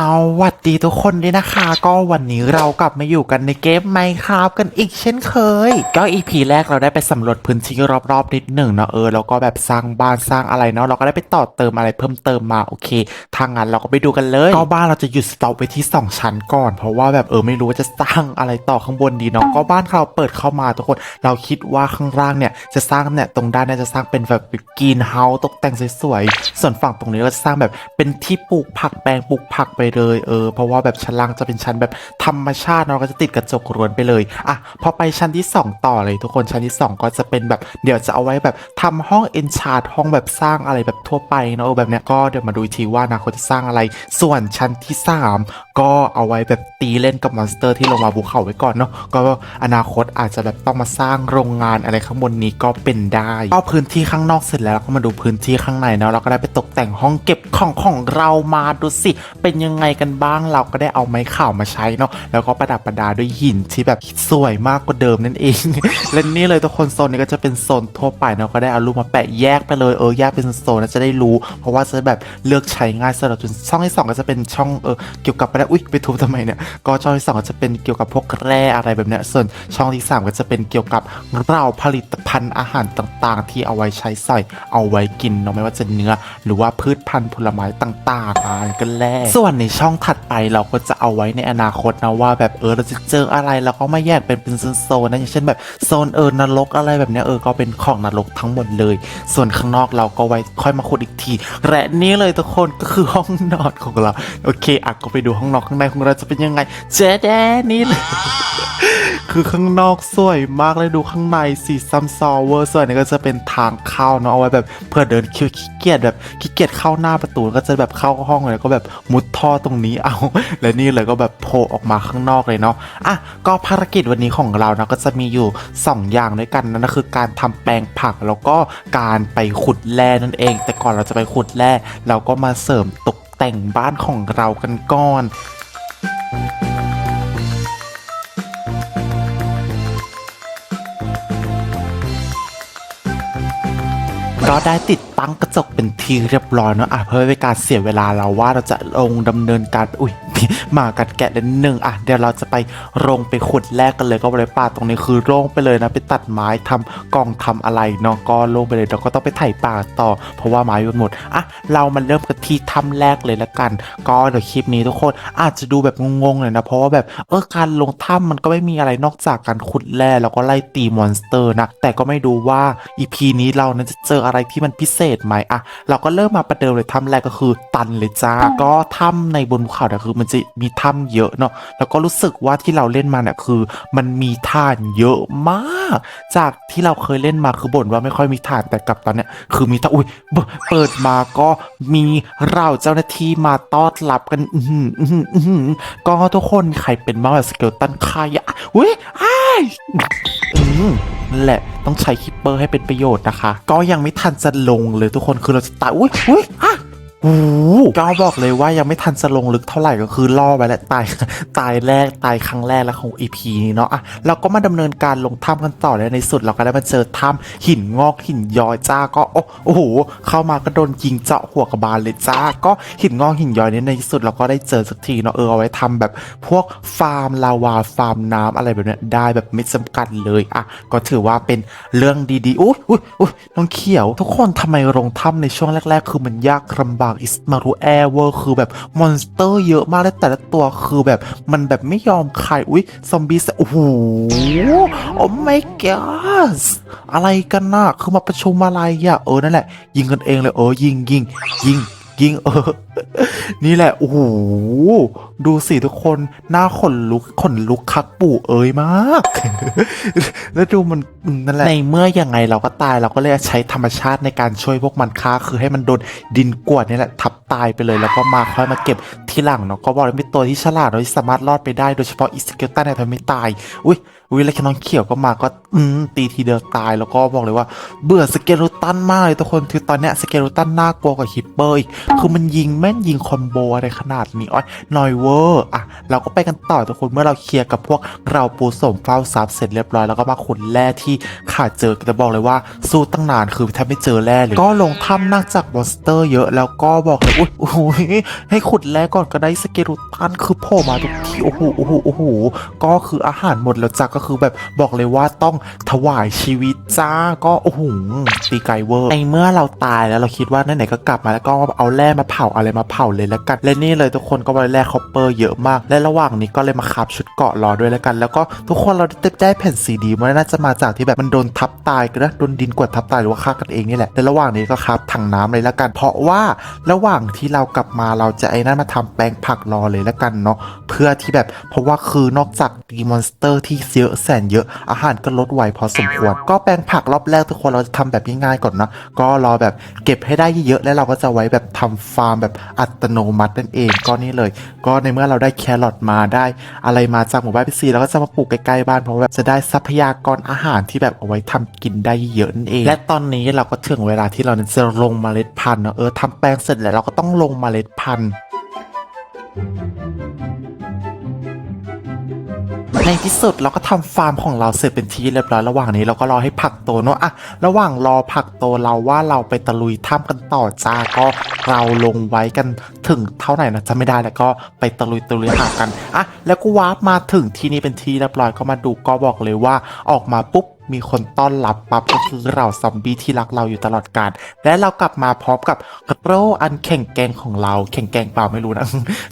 สวัสดีทุกคนด้วยนะคะ ก็วันนี้เรากลับมาอยู่กันในเกมไมครับกันอีกเช่นเคย ก็อีพีแรกเราได้ไปสำรวจพื้นที่รอบๆนิดหนึ่งเนาะเออแล้วก็แบบสร้างบ้านสร้างอะไรเนาะเราก็ได้ไปต่อเติมอะไรเพิ่มเติมมาโอเคทางนั้นเราก็ไปดูกันเลยก็บ้านเราจะหยุดสต็อปไว้ที่ 2 ชั้นก่อน เพราะว่าแบบเออไม่รู้ว่าจะสร้างอะไรต่อข้างบนดีเนาะก็บ้านเราเปิดเข้ามาทุกคน เราคิดว่าข้างล่างเนี่ยจะสร้างเนี่ยตรงด้านเนี่ยจะสร้างเป็นแบบกรีนเฮาส์ตกแต่งสวยๆส่วนฝั่งตรงนี้เราสร้างแบบเป็นที่ปลูกผักแปลงปลูกผักไปเลยเออเพราะว่าแบบชั้นล่างจะเป็นชั้นแบบธรรมชาติเนอะเราก็จะติดกระจกรวนไปเลยอะพอไปชั้นที่ 2 ต่อเลยทุกคนชั้นที่ 2 ก็จะเป็นแบบเดี๋ยวจะเอาไว้แบบทำห้องเอนชาร์ห้องแบบสร้างอะไรแบบทั่วไปเนอะแบบเนี้ยก็เดี๋ยวมาดูทีว่าอนาคตจะสร้างอะไร ส่วนชั้นที่ 3 ก็เอาไว้แบบตีเล่นกับมอนสเตอร์ที่ลงมาภูเขาไว้ก่อนเนาะก็อนาคตอาจจะแบบต้องมาสร้างโรงงานอะไรข้างบนนี้ก็เป็นได้ก็พื้นที่ข้างนอกเสร็จแล้วเราก็มาดูพื้นที่ข้างในเนาะเราก็ได้ไปตกแต่งห้องเก็บของของเรามาดูสิเป็นยังไงกันบ้างเราก็ได้เอาไม้ข่าวมาใช้เนาะแล้วก็ประดับประดาด้วยหินที่แบบสวยมากกว่าเดิมนั่นเอง และนี่เลยทุกคนโซนนี้ก็จะเป็นโซนทั่วไปเนาะก็ได้เอารูปมาแปะแยกไปเลยเออแยกเป็นโซนนะจะได้รู้ เพราะว่าจะแบบเลือกใช้ง่ายสำหรับจนช่องที่สองก็จะเป็นช่องเออเกี่ยวกับอะไรอุ้ยไปทุบทำไมเนี่ยก็ช่องที่สองก็จะเป็นเกี่ยวกับพวกแร่อะไรแบบเนี้ยส่วนช่องที่สามก็จะเป็นเกี่ยวกับเราผลิตภัณฑ์อาหารต่างๆ ที่เอาไว้ใช้ใสอยเอาไว้กินเนาะไม่ว่าจะเนื้อ หรือว่าพืชพันธุ์ผลไม้ต่างๆอะไรกันแล่ส่วนในช่องถัดไปเราก็จะเอาไว้ในอนาคตนะว่าแบบเออเราจะเจออะไรเราก็มาแยกเป็นเป็นโซนๆนะอย่างเช่นแบบโซนเออนรกอะไรแบบนี้เออก็เป็นของนรกทั้งหมดเลย ส่วนข้างนอกเราก็ไว้ค่อยมาขุดอีกทีและนี่เลยทุกคนก็คือห้องนอนของเรา โอเคอะก็ไปดูห้องนอนข้างในของเราจะเป็นยังไงเจ๊แดนี่เลย คือข้างนอกสวยมากเลยดูข้างในสีซัมซอเวอร์ส่วนนี้ก็จะเป็นทางเข้าเนาะเอาไว้แบบเพื่อเดินคิวขี้เกียจแบบขี้เกียจเข้าหน้าประตูก็จะแบบเข้าห้องเลยก็แบบมุดท่อตรงนี้เอา และนี่เลยก็แบบโผล่ออกมาข้างนอกเลยเนาะอะก็ภารกิจวันนี้ของเรานะก็จะมีอยู่ 2 อย่างด้วยกันนั่นก็คือการทำแปลงผักแล้วก็การไปขุดแร่นั่นเอง แต่ก่อนเราจะไปขุดแร่เราก็มาเสริมตกแต่งบ้านของเรากันก่อน ก็ได้ติด ตั้งกระจกเป็นทีเรียบร้อยเนาะอะเพื่อไม่ให้การเสียเวลาเราว่าเราจะลงดำเนินการอุ้ยหมากัดแกะเดนหนึ่งอะเดี๋ยวเราจะไปลงไปขุดแรกกันเลยก็บริป่าตรงนี้คือโล่งไปเลยนะไปตัดไม้ทำกล่องทำอะไรเนาะก็โล่งไปเลยเราก็ต้องไปไถป่าต่อ เพราะว่าไม้หมดอะเรามาเริ่มกันที่ถ้ำแรกเลยละกัน ก็เดี๋ยวคลิปนี้ทุกคนอาจจะดูแบบงงๆเลยนะเพราะว่าแบบเออการลงถ้ำมันก็ไม่มีอะไรนอกจากการขุดแร่แล้วก็ไล่ตีมอนสเตอร์นะแต่ก็ไม่ดูว่าอีพีนี้เรานั้นจะเจออะไรที่มันพิเศษไหมอะเราก็เริ่มมาประเดิมเลยถ้ำแรกก็คือตันเลยจ้า ก็ถ้ำในบนภูเขาเนี่ยคือมันจะมีถ้ำเยอะเนาะแล้วก็รู้สึกว่าที่เราเล่นมาเนี่ยคือ มันมีถ่านเยอะมาก จากที่เราเคยเล่นมาคือบ่นว่าไม่ค่อยมีถ่านแต่กลับตอนเนี้ยคือมีถ่านอุ้ยเบเปิดมาก็มีเราเจ้าหน้าที่มาต้อนรับกันอื้อหืออื้อหืออื้อหือก็ทุกคนใครเป็นบ้างแบบสเกลตันใครอะอุ้ยอ้าย อืมนั่นแหละต้องใช้คิปเปอร์ให้เป็นประโยชน์นะคะ ก็ยังไม่ทันจะลงเลยทุกคนคือเราจะตายอุ้ยอุ้ยอะ หก็บอกเลยว่ายังไม่ทันจะลงลึกเท่าไหร่ก็คือล่อไปแล้วตายตายแรกตายครั้งแรกแล้วของ EP นี้เนาะอะเราก็มาดำเนินการลงถ้ำกันต่อแล้วในสุดเราก็ได้มาเจอถ้ำหินงอกหินย้อยจ้าก็โอ้โหเข้ามาก็โดนยิงเจาะหัวกระบาลเลยจ้า ก็หินงอกหินย้อยเนี้ในสุดเราก็ได้เจอสักทีเนาะเออเอาไว้ทำแบบพวกฟาร์มลาวาฟาร์มน้ำอะไรแบบเนี้ยได้แบบไม่จำกัดเลยอะก็ถือว่าเป็นเรื่องดีๆอุ้ยอุ้ยอุ้ยน้องเขียว ทุกคนทำไมลงถ้ำในช่วงแรก ๆ คือมันยากลำบากอิสมารุแอร์เวอร์คือแบบมอนสเตอร์เยอะมากและแต่ละตัวคือแบบมันแบบไม่ยอมใครอุ้ยซอมบี้โอ้โหโอ้ my god อะไรกันน่ะคือมาประชุมอะไรอะเออนั่นแหละ ยิงกันเองเลยเออยิงยิงยิงยิงเออนี่แหละ โอ้โห ดูสิทุกคน หน้าขนลุก ขนลุกคักปู่เอ๋ยมาก แล้วดูมันนั่นแหละ ในเมื่อยังไงเราก็ตายเราก็เลยใช้ธรรมชาติในการช่วยพวกมันฆ่า คือให้มันโดนดินกวดนี่แหละ ทับตายไปเลย แล้วก็มาค่อยมาเก็บที่หลังเนาะ ก็บอกเลยเป็นตัวที่ฉลาดเนาที่สามารถรอดไปได้ โดยเฉพาะอิสเกลตันเนี่ยทำให้ตาย อุ้ยอุ้ยแล้วแค่น้องเขียวก็มาก็อืมตีทีเดียวตายแล้วก็บอกเลยว่า เบื่อสเกลตันมากเลยทุกคน คือตอนเนี้ยสเกลตันน่ากลัวกว่าฮิปเปอร์อีก คือมันยิงม่นยิงคอมโบอะไรขนาดนี้อ้อยนอยเวอร์อะเราก็ไปกันต่อทุกคนเมื่อเราเคลียร์กับพวกเราปูสมเฝ้าทรัพย์เสร็จเรียบร้อยแล้วก็มาขุดแร่ที่ขาดเจอจะบอกเลยว่าสู้ตั้งนานคือแทบไม่เจอแร่เลย ก็ลงถ้ำนอกจากมอนสเตอร์เยอะแล้วก็บอกเลยอุ้ยโอ้โหให้ขุดแร่ก่อนก็ได้สเกลูตันคือโผล่มาทุกทีโอ้โหโอ้โหโอ้โหก็คืออาหารหมดแล้วจ้ะก็คือแบบบอกเลยว่าต้องถวายชีวิตจ้าก็โอ้โหตีไกเวอร์ในเมื่อเราตายแล้วเราคิดว่าไหนๆก็กลับมาแล้วก็เอาแร่มาเผาอะไรมาเผาเลยแล้วกัน และนี่เลยทุกคนก็มาแร่คอปเปอร์เยอะมาก และระหว่างนี้ก็เลยมาขับชุดเกาะรอด้วยแล้วกัน แล้วก็ทุกคนเราได้ได้แผ่นซีดีมันน่าจะมาจากที่แบบมันโดนทับตายกันนะโดนดินกวดทับตายหรือว่าฆ่ากันเองนี่แหละ และระหว่างนี้ก็ครับถังน้ำเลยแล้วกัน เพราะว่าระหว่างที่เรากลับมาเราจะไอ้นั่นมาทำแปลงผักรอเลยแล้วกันเนาะเพื่อที่แบบเพราะว่าคือนอกจากตีมอนสเตอร์ที่เยอะแสนเยอะอาหารก็ลดไวพอสมควร ก็แปลงผักรอบแรกทุกคนเราจะทำแบบง่ายๆก่อนนะก็รอแบบเก็บให้ได้เยอะๆแล้วเราก็จะไว้แบบทำฟาร์มแบบอัตโนมัตินั่นเองก็นี่เลย ก็ในเมื่อเราได้แครอทมาได้ อะไรมาจากหมู่บ้านพี่ซีเราก็จะมาปลูกใกล้ๆบ้านเพราะว่าแบบจะได้ทรัพยากรอาหารที่แบบเอาไว้ทำกินได้เยอะนั่นเอง และตอนนี้เราก็ถึงเวลาที่เราจะลงเมล็ดพันธุ์เนาะเออทำแปลงเสร็จแล้วเราก็ต้องลงเมล็ดพันธุ์ ในที่สุดเราก็ทำฟาร์มของเราเสร็จเป็นที่เรียบร้อยระหว่างนี้เราก็รอให้ผักโตเนาะอะระหว่างรอผักโตเราว่าเราไปตะลุยถ้ำกันต่อจ้าก็เราลงไว้กันถึงเท่าไหร่นะจะไม่ได้แล้วก็ไปตะลุยตะลุยหากันอะแล้วก็วาร์ปมาถึงที่นี่เป็นที่เรียบร้อยก็มาดูก็บอกเลยว่าออกมาปุ๊บ มีคนต้อนรับปั๊บก็คือเราซอมบี้ที่รักเราอยู่ตลอดกาลและเรากลับมาพร้อมกับกระโรอันแข็งแกงของเราแข็งแกงเปล่าไม่รู้นะ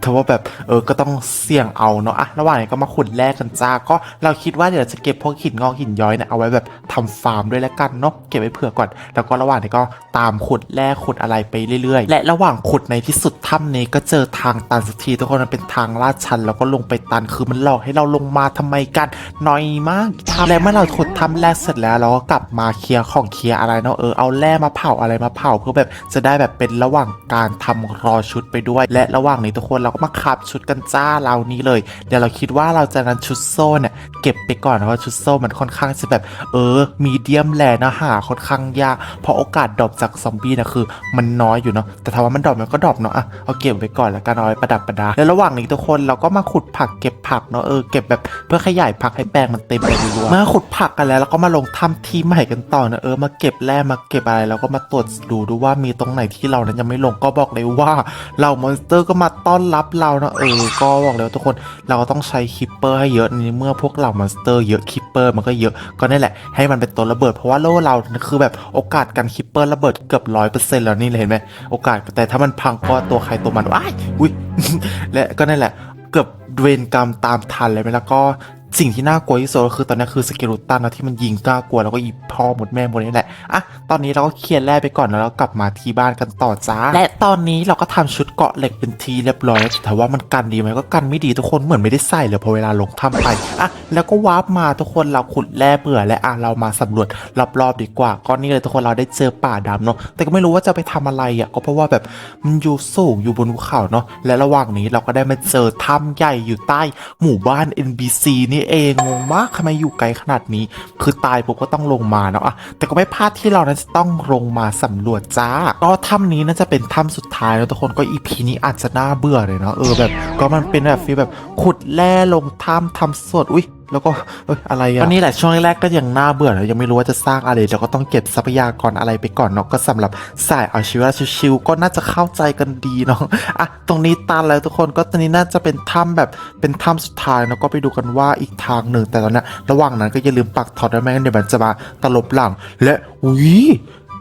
แต่ว่าแบบเออก็ต้องเสี่ยงเอาเนาะอะระหว่างนี้ก็มาขุดแร่กันจ้าก็เราคิดว่าเดี๋ยวจะเก็บพวกหินงอกหินย้อยเนี่ยเอาไว้แบบทำฟาร์มด้วยแล้วกันเนาะเก็บไว้เผื่อก่อน แล้วก็ระหว่างนี้ก็ตามขุดแร่ขุดอะไรไปเรื่อยๆ และระหว่างขุดในที่สุดถ้ำนี้ก็เจอทางตันสักทีทุกคนมันเป็นทางลาดชัน แล้วก็ลงไปตันคือมันหลอกให้เราลงมาทำไมกันน้อยมากและเมื่อเราขุดถ้ำแรกเสร็จแล้วเราก็กลับมาเคลียร์ของเคลียร์อะไรเนาะเออเอาแร่มาเผาอะไรมาเผาเพื่อแบบจะได้แบบเป็นระหว่างการทำรอชุดไปด้วย และระหว่างนี้ทุกคนเราก็มาขับชุดกันจ้าเรานี้เลย เดี๋ยวเราคิดว่าเราจะนั้นชุดโซ่เนี่ยเก็บไปก่อนเพราะชุดโซ่มันค่อนข้างจะแบบ เออ มีเดียมแหลนะหาค่อนข้างยากเพราะโอกาสดรอปจากซอมบี้นะคือ มันน้อยอยู่เนาะแต่ถ้าว่ามันดรอปมันก็ดรอปเนาะอะเอาเก็บไว้ก่อนแล้วกันเอาไว้ประดับประดาและระหว่างนี้ทุกคนเราก็มาขุดผักเก็บผักเนาะเออเก็บแบบเพื่อขยายผักให้แปลงมันเต็มไปรัวๆเมื่อขุดผักกันแล้วเราก็มาลงถ้ำที่ใหม่กันต่อนะเออมาเก็บแร่มาเก็บอะไรแล้วก็มาตรวจดูดูว่ามีตรงไหนที่เรานั้นยังไม่ลงก็บอกเลยว่าเรามอนสเตอร์ก็มาต้อนรับเรานะเออก็บอกเลยว่าทุกคนเราก็ต้องใช้คิปเปอร์ให้เยอะในเมื่อพวกเรามอนสเตอร์เยอะคิปเปอร์มันก็เยอะก็นั่แหละให้มันเป็นตัวระเบิดเพราะว่าโล่เราคือแบบโอกาสการคิปเปอร์ระเบิดเกือบร้อยเปอร์เซ็นต์แล้วนี่เลยเห็นไหมโอกาสแต่ถ้ามันพังก็ตัวใครตัวมันว้ายอุ้ยและก็นั่นแหละเกือบเวรกรรมตามทันเลยไหมแล้วก็ สิ่งที่น่ากลัวที่สุดก็คือตอนนี้คือสเกลูตันนะที่มันยิงกล้ากลัวแล้วก็อีพ่อหมดแม่หมดนี่แหละอะตอนนี้เราก็เคลียร์แร่ไปก่อนแล้วเรากลับมาที่บ้านกันต่อจ้า และตอนนี้เราก็ทำชุดเกาะเหล็กเป็นทีเรียบร้อยแล้วแต่ว่ามันกันดีไหมก็กันไม่ดีทุกคนเหมือนไม่ได้ใส่เลยพอเวลาลงถ้ำไปอะแล้วก็วาร์ปมาทุกคนเราขุดแร่เบื่อและอะเรามาสำรวจรอบๆดีกว่าก็นี่เลยทุกคนเราได้เจอป่าดำเนาะแต่ก็ไม่รู้ว่าจะไปทำอะไรอะก็เพราะว่าแบบมันอยู่สูงอยู่บนภูเขาเนาะและระหว่างนี้เราก็ได้มาเจอถ้ำใหญ่อยู่ใต้หมู่บ้าน NBC นี่เองงงมากทำไมอยู่ไกลขนาดนี้ คือตายปุ๊บก็ต้องลงมาเนาะอะแต่ก็ไม่พลาดที่เรานั้นจะต้องลงมาสำรวจจ้าก็ถ้ำนี้น่าจะเป็นถ้ำสุดท้ายแล้วทุกคนก็อีพีนี้อาจจะน่าเบื่อเลยเนาะเออแบบ ก็มันเป็นแบบฟีลแบบขุดแร่ลงถ้ำทำสดอุ้ย แล้วก็เอ้ยอะไรอะตอนนี้แหละช่วงแรกๆก็ยังน่าเบื่อนะยังไม่รู้ว่าจะสร้างอะไรเราก็ต้องเก็บทรัพยากรอะไรไปก่อนเนาะก็สำหรับสายเอาชีวิตชิวๆก็น่าจะเข้าใจกันดีเนาะอะตรงนี้ตันแล้วทุกคนก็ตอนนี้น่าจะเป็นถ้ำแบบเป็นถ้ำสุดท้ายเนาะก็ไปดูกันว่าอีกทางหนึ่งแต่ตอนนี้ระหว่างนั้นก็อย่าลืมปักถอดด้วยไม่งั้นเดี๋ยวมันจะมาตลบหลัง และอุ้ย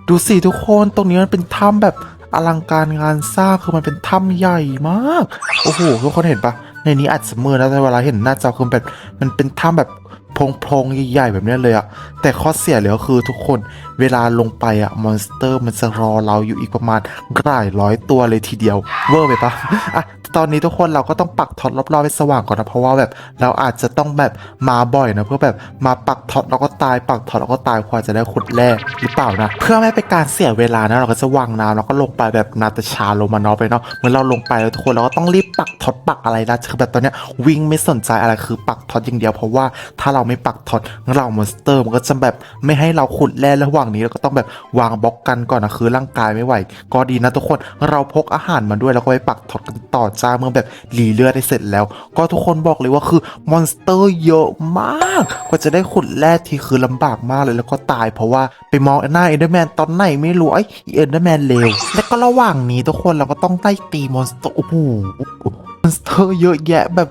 ดูสิทุกคนตรงนี้มันเป็นถ้ำแบบอลังการงานสร้างคือมันเป็นถ้ำใหญ่มาก โอ้โหทุกคนเห็นปะ ในนี้อาจจะมืดนะแต่เวลาเห็นหน้าจอคือแบบมันเป็นถ้ำแบบ พรงๆใหญ่ๆแบบนี้เลยอะแต่ข้อเสียเลยก็คือทุกคนเวลาลงไปอะมอนสเตอร์มันจะรอเราอยู่อีกประมาณหลายร้อยตัวเลยทีเดียว เวอร์ไปปะอะตอนนี้ทุกคนเราก็ต้องปักท็อตรอบๆให้สว่างก่อนนะเพราะว่าแบบเราอาจจะต้องแบบมาบ่อยนะเพื่อแบบมาปักท็อตแล้วก็ตายปักท็อตแล้วก็ตายกว่าจะได้ขุดแร่หรือเปล่านะ เพื่อไม่เป็นการเสียเวลานะเราก็จะวางน้ำแล้วก็ลงไปแบบนาตาชาโรมานอไปเนาะเหมือนเราลงไปแล้วทุกคนเราก็ต้องรีบปักท็อตปักอะไรนะคือแบบตอนเนี้ยวิ่งไม่สนใจอะไรคือปักท็อตอย่างเดียวเพราะว่าถ้าเราไม่ปักท็อตเรามอนสเตอร์มันก็จะแบบไม่ให้เราขุดแร่ระหว่างนี้เราก็ต้องแบบวางบล็อกกันก่อนนะคือร่างกายไม่ไหว ก็ดีนะทุกคนเราพกอาหารมาด้วยแล้วก็ไปปักท็อตกันต่อจ้าเมื่อแบบรีเลือดได้เสร็จแล้ว ก็ทุกคนบอกเลยว่าคือมอนสเตอร์เยอะมากกว่าจะได้ขุดแร่ทีคือลำบากมากเลยแล้วก็ตายเพราะว่าไปมองหน้าเอนเดอร์แมนตอนไหนไม่รู้ไอเอนเดอร์แมนเลวและก็ระหว่างนี้ทุกคนเราก็ต้องไล่ตีมอนสเตอร์โอ้โหมอนสเตอร์เยอะแยะแบบ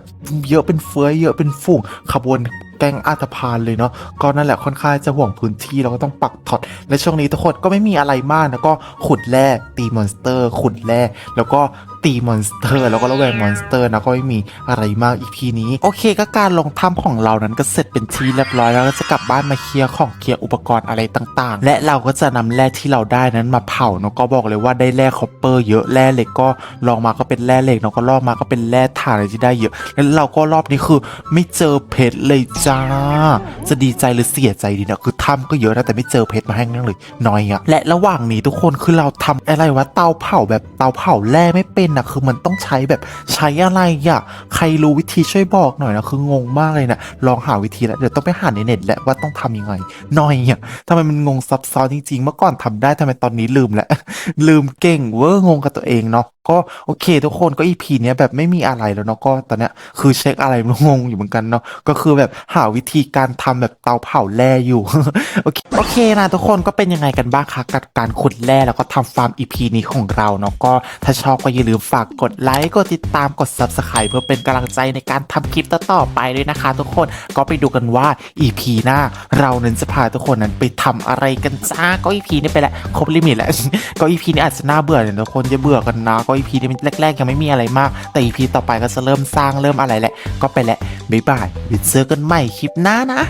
เยอะเป็นเฟือยเยอะเป็นฝูงขบวนแก๊งอาตพานเลยเนาะก็นั่นแหละค่อนข้างจะห่วงพื้นที่เราก็ต้องปักท็อตและช่วงนี้ทุกคนก็ไม่มีอะไรมากนะก็ขุดแร่ตีมอนสเตอร์ ขุดแร่แล้วก็ตีมอนสเตอร์แล้วก็ระแวงมอนสเตอร์นะก็ไม่มีอะไรมากอีพีนี้ โอเคก็การลงถ้ำของเรานั้นก็เสร็จเป็นที่เรียบร้อยแล้วก็จะกลับบ้านมาเคลียร์ของเคลียร์อุปกรณ์อะไรต่างๆ และเราก็จะนำแร่ที่เราได้นั้นมาเผาเนาะก็บอกเลยว่าได้แร่คอปเปอร์เยอะแร่เหล็กก็ลองมาก็เป็นแร่เหล็กเนาะก็ลอกมาก็เป็นแร่ถ่านอะไรที่ได้เยอะแล้วเราก็รอบนี้คือไม่เจอเพชรเลยจ้า จะดีใจหรือเสียใจดีนะคือถ้ำก็เยอะนะแต่ไม่เจอเพชรมาให้นั่งเลยน้อยอะและระหว่างนี้ทุกคนคือเราทำอะไรวะเตาเผาแบบเตาเผาแร่ไม่เป็นนะคือมันต้องใช้แบบใช้อะไรอะใครรู้วิธีช่วยบอกหน่อยนะคืองงมากเลยนะลองหาวิธีแล้วเดี๋ยวต้องไปหาในเน็ตแหละว่าต้องทำยังไงน้อยอะทำไมมันงงซับซ้อนจริงๆเมื่อก่อนทำได้ทำไมตอนนี้ลืมแล้วลืมเก่งเวอร์งงกับตัวเองเนาะ ก็โอเค ทุกคนก็อีพีเนี้ยแบบไม่มีอะไรแล้วเนาะก็ตอนเนี้ยคือเช็คอะไรม่รู้งงอยู่เหมือนกันเนาะก็คือแบบหาวิธีการทำแบบเตาเผาแร่อยู่ โอเคโอเคนะทุกคนก็เป็นยังไงกันบ้างคะกับการขุดแร่แล้วก็ทำฟาร์มอีพีนี้ของเราเนาะก็ถ้าชอบก็อย่าลืมฝากกดไลค์กดติดตามกด subscribe เพื่อเป็นกำลังใจในการทำคลิปต่อๆไปด้วยนะคะ ทุกคนก็ไปดูกันว่า EP หน้าเรานั้นจะพาทุกคนนั้นไปทำอะไรกันจ้าก็ EP นี้ไปแล้วครบลิมิตแล้วก็ EP นี้อาจจะน่าเบื่อเนี่ยทุกคนจะเบื่อกันนะก็ EP นี้แรกๆยังไม่มีอะไรมาก แต่ EP ต่อไปก็จะเริ่มสร้างเริ่มอะไรแหละ ก็ไปแหละบ๊ายบายเดี๋ยวเจอกันใหม่คลิปหน้านะ